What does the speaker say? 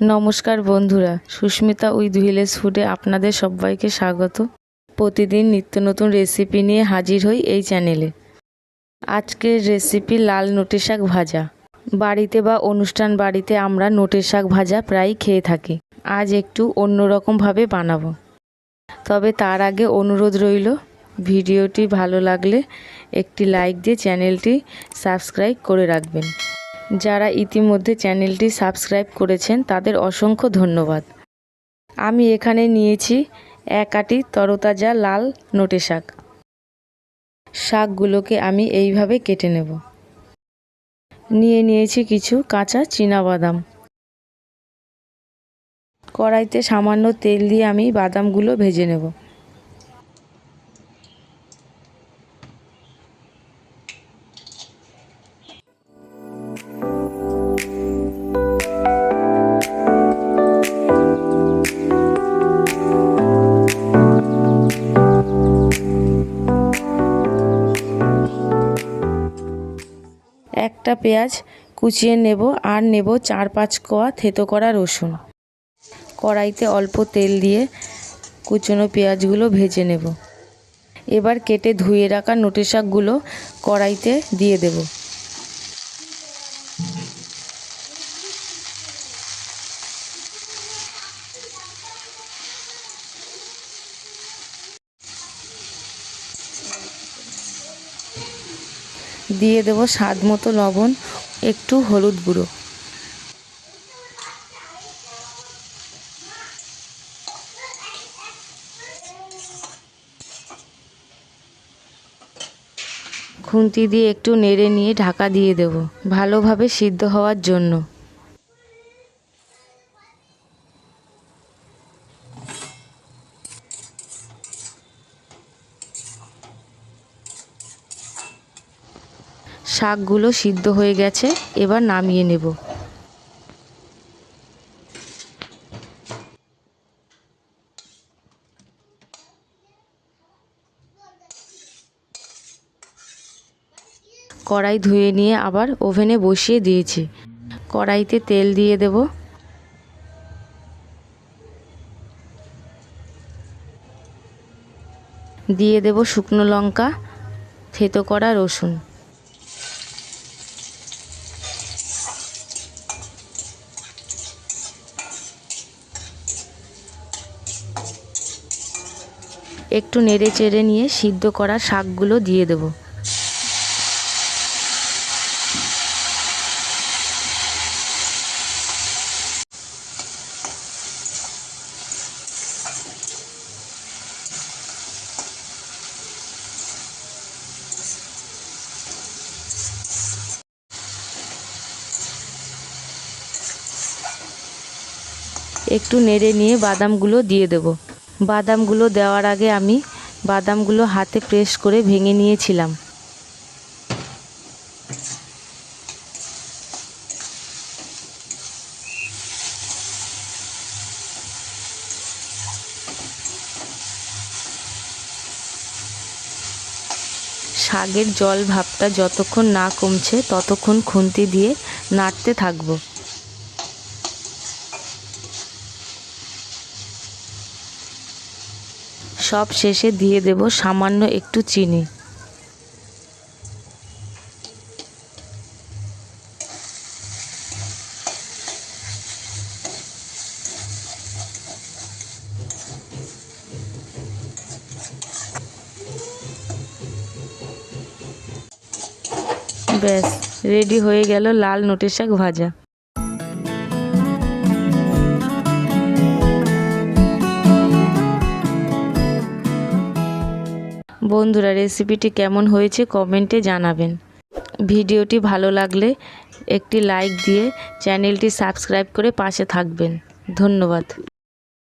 নমস্কার বন্ধুরা, Susmita with village ফুডে আপনাদের সবাইকে স্বাগত। প্রতিদিন নিত্য নতুন রেসিপি নিয়ে হাজির হই এই চ্যানেলে। আজকের রেসিপি লাল নোটে শাক ভাজা। বাড়িতে বা অনুষ্ঠান বাড়িতে আমরা নোটের শাক ভাজা প্রায় খেয়ে থাকি। আজ একটু অন্যরকমভাবে বানাবো। তবে তার আগে অনুরোধ রইল, ভিডিওটি ভালো লাগলে একটি লাইক দিয়ে চ্যানেলটি সাবস্ক্রাইব করে রাখবেন। যারা ইতিমধ্যে চ্যানেলটি সাবস্ক্রাইব করেছেন, তাদের অসংখ্য ধন্যবাদ। আমি এখানে নিয়েছি এক আটি তরতাজা লাল নোটে শাক। শাকগুলোকে আমি এইভাবে কেটে নেব। নিয়ে নিয়েছি কিছু কাঁচা বাদাম কড়াইতে সামান্য তেল দিয়ে আমি বাদামগুলো ভেজে নেব। একটা পেঁয়াজ কুচিয়ে নেব আর নেব চার পাঁচ কোয়া থেতো করা রসুন। কড়াইতে অল্প তেল দিয়ে কুচনো পেঁয়াজগুলো ভেজে নেব। এবার কেটে ধুয়ে রাখা নোটে শাকগুলো কড়াইতে দিয়ে দেব। দিয়ে দেব স্বাদ মতো লবণ, একটু হলুদ গুঁড়ো। খুন্তি দিয়ে একটু নেড়ে নিয়ে ঢাকা দিয়ে দেব, ভালোভাবে সিদ্ধ হওয়ার জন্য। শাকগুলো সিদ্ধ হয়ে গেছে, এবার নামিয়ে নেব। কড়াই ধুয়ে নিয়ে আবার ওভেনে বসিয়ে দিয়েছি। কড়াইতে তেল দিয়ে দেব। দিয়ে দেব শুকনো লঙ্কা, থেতো করা রসুন। একটু নেড়ে চেড়ে নিয়ে সিদ্ধ করা শাকগুলো দিয়ে দেব। একটু নেড়ে নিয়ে বাদামগুলো দিয়ে দেব। বাদামগুলো দেওয়ার আগে আমি বাদামগুলো হাতে প্রেস করে ভেঙে নিয়েছিলাম। শাকের জল ভাবটা যতক্ষণ না কমছে, ততক্ষণ খুন্তি দিয়ে নাড়তে থাকব। সব শেষে দিয়ে দেব সামান্য একটু চিনি। ব্যাস, রেডি হয়ে গেল লাল নোটে শাক ভাজা। বন্ধুরা রেসিপিটি কেমন হয়েছে কমেন্টে জানাবেন। ভিডিওটি ভালো লাগলে একটি লাইক দিয়ে চ্যানেলটি সাবস্ক্রাইব করে পাশে থাকবেন। ধন্যবাদ।